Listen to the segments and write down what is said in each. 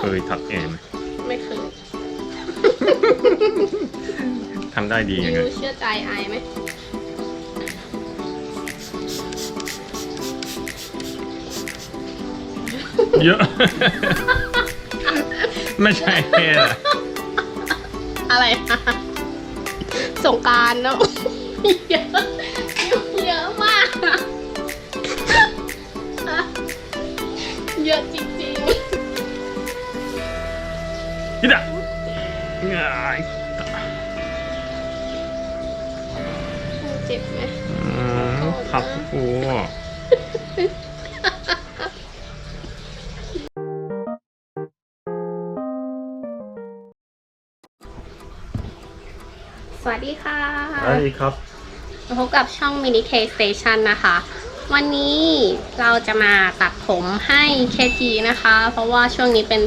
เคยถักเองไหมไม่เคยทำได้ดียังไง ยูเชื่อใจไอไหมเยอะ ไม่ใช่แค่ละอะไรนะสงกรารเนาะเยอะ ฮิดะง่ายๆเจ็บไหมอืมครับครูสวัสดีค่ะ สวัสดีครับมาพบกับช่อง Mini K Station นะคะ วันนี้เราจะมาตัดผมให้ KG นะคะ เพราะว่าช่วงนี้เป็น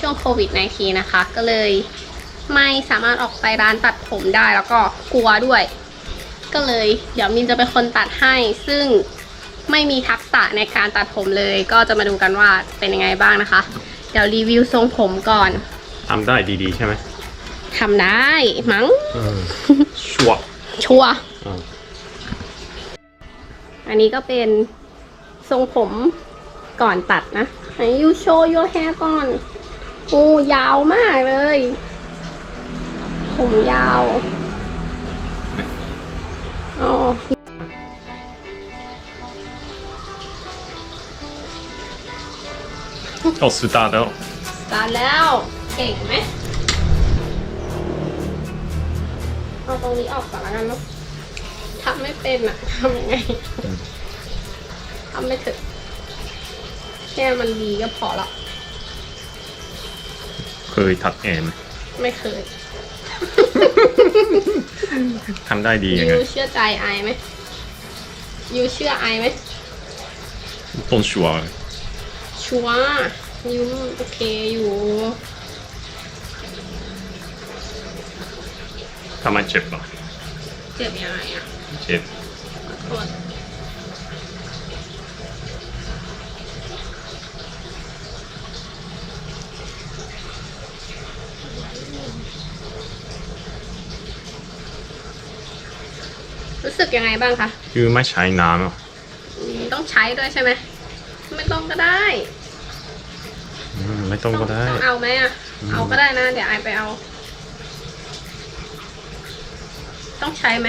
ช่วงโควิด -19 นะคะ ก็เลยไม่สามารถออกไปร้านตัดผมได้แล้วก็กลัวด้วย ก็เลยเดี๋ยวมินจะเป็นคนตัดให้ ซึ่งไม่มีทักษะในการตัดผมเลย ก็จะมาดูกันว่าเป็นยังไงบ้างนะคะ เดี๋ยวรีวิวทรงผมก่อนทำได้ดีๆ ใช่ไหมทำได้มั้งชัวร์ชัวร์อ่าอันนี้ก็เป็นทรงผมก่อนตัดนะไหนยูโชว์ your hair ก่อน โอ้ยาวมากเลยผมยาวอ๋อโอ้สุดตาแล้วตัดแล้ว เก่งไหมเอาตรงนี้ออกก่อนแล้วกันเนาะทำไม่เป็นอะทำยังไงทำไม่ถึงแค่มันดีก็พอละ เคยถักเองไหมไม่เคยทำได้ดียังไงยูเชื่อใจไอไหมยูเชื่อไอไหมต้องชัวร์ชัวร์ยูโอเคอยู่ทำไมเจ็บอะเจ็บยังไงอะเจ็บโทษ กยังไงบ้างคะ คือไม่ใช้น้ำอะอืมต้องใช้ด้วยใช่ไหม ไม่ต้องก็ได้ อืมไม่ต้องก็ได้ ต้องเอาไหมอะ อืม เอาก็ได้นะ เดี๋ยวไอไปเอา ต้องใช้ไหม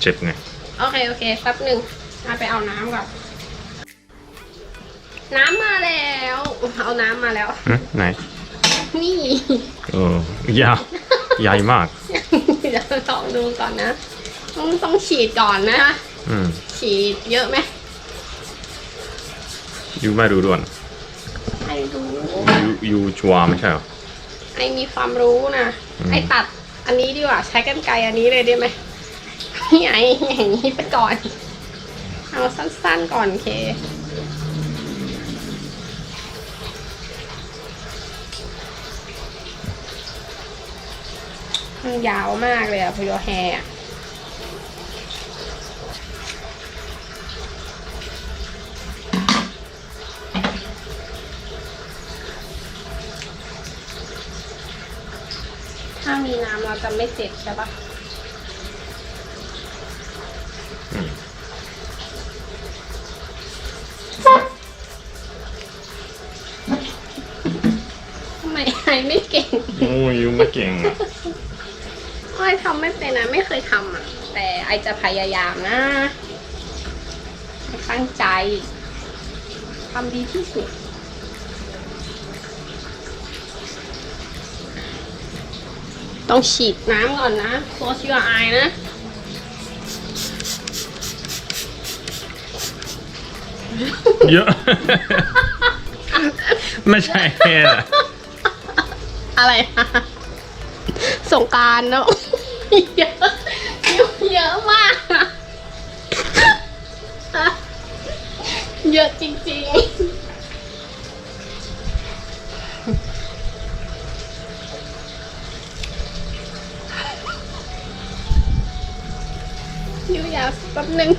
เจ็บไงโอเค โอเคแป๊บหนึ่งเอาไปเอาน้ำก่อน น้ำมาแล้ว เอาน้ำมาแล้ว หึไหนนี่ เออยาวใหญ่มาก เดี๋ยวลองดูก่อนนะ ต้องต้องฉีดก่อนนะอืมฉีดเยอะไหมยูไม่รู้ด้วยไอรู้ยูยูชัวร์ไม่ใช่เหรอไอมีความรู้นะอืมไอตัดอันนี้ดีกว่าใช้กันไกรอันนี้เลยได้ไหมนี่ไออย่างนี้ไปก่อนเอาสั้นๆก่อนเคมันยาวมากเลยอะพโยแฮอะ ถ้ามีน้ำเราจะไม่เจ็บใช่ปะอืมทำไมไอไม่เก่งโอ้ยยูไม่เก่งอะไอทำไม่เป็นนะไม่เคยทำอะ แต่ไอจะพยายามนะตั้งใจทำดีที่สุด ต้องฉีดน้ำก่อนนะโซเชียลไอนะเยอะ ไม่ใช่แค่ละอะไรนะสงกรารเนาะเยอะเยอะมากอะเยอะจริงๆ อยู่ยาแป๊บนึง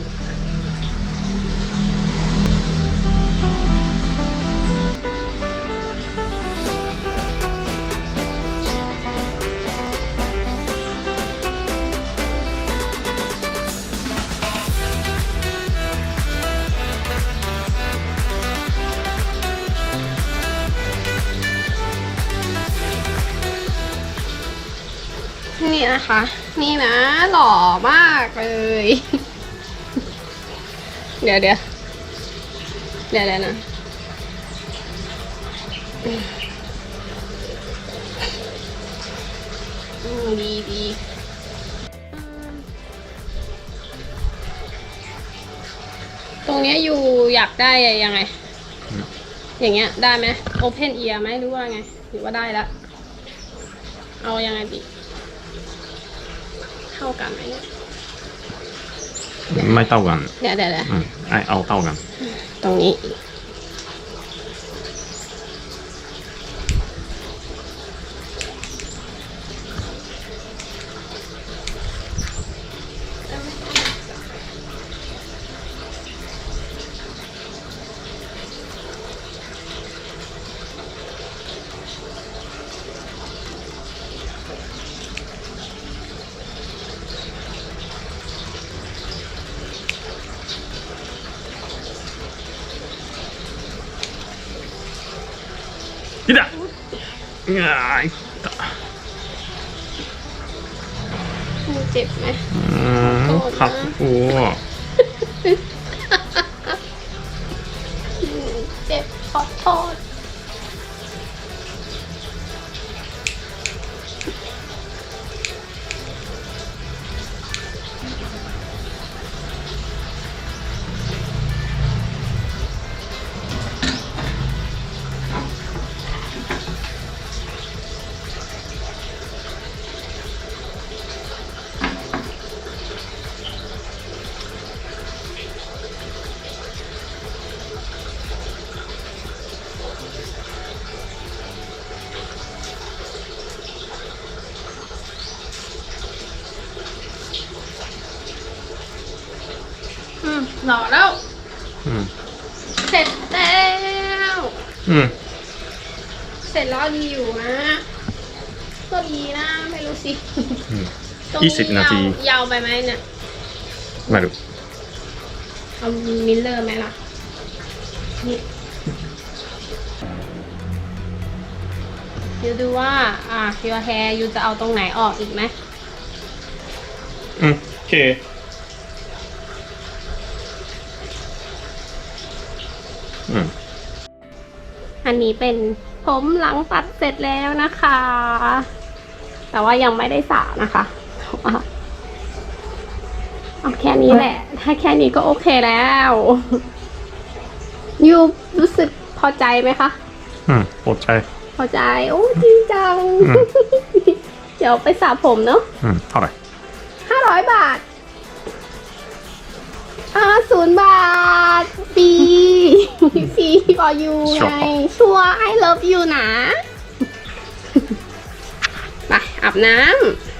นะคะ นี่นะ หล่อมากเลย เดี๋ยวเดี๋ยวเดี๋ยวเดี๋ยวนะดีดีตรงเนี้ยอยู่อยากได้ยังไง อย่างเงี้ยได้ไหม Open ear ไหมหรือว่าไง หรือว่าได้แล้วเอายังไงดี ท่ากันไหมเนี่ยไม่เท่ากันเดี๋ยวเดี๋ยวเดี๋ยวอืมไอเอาเท่ากัน ตรงนี้ กินอะง่ายมันเจ็บไหมครัโอ้เจ็บขอโทษ หล่อแล้วเสร็จแล้วเสร็จแล้วดีอยู่นะ ก็ดีนะ ไม่รู้สิยี่สิบนาที ยาวไปไหมเนี่ย มาดูเอามิลเลอร์ไหมล่ะ นี่ เดี๋ยวดูว่า อะ your hair ยูจะเอาตรงไหนออกอีกไหม อืมโอเค นี้เป็นผมหลังตัดเสร็จแล้วนะคะ แต่ว่ายังไม่ได้สระนะคะเอาแค่นี้แหละ ถ้าแค่นี้ก็โอเคแล้วยูรู้สึกพอใจไหมคะ อืมพอใจ พอใจ โอ้จริงจัง เดี๋ยวไปสระผมเนาะอืมเท่าไหร่ห้าร้อยบาทอ่าศูนย์บาทปี รีฟรี for you ไง ชัวร์ I love you นะ ไปอาบน้ำ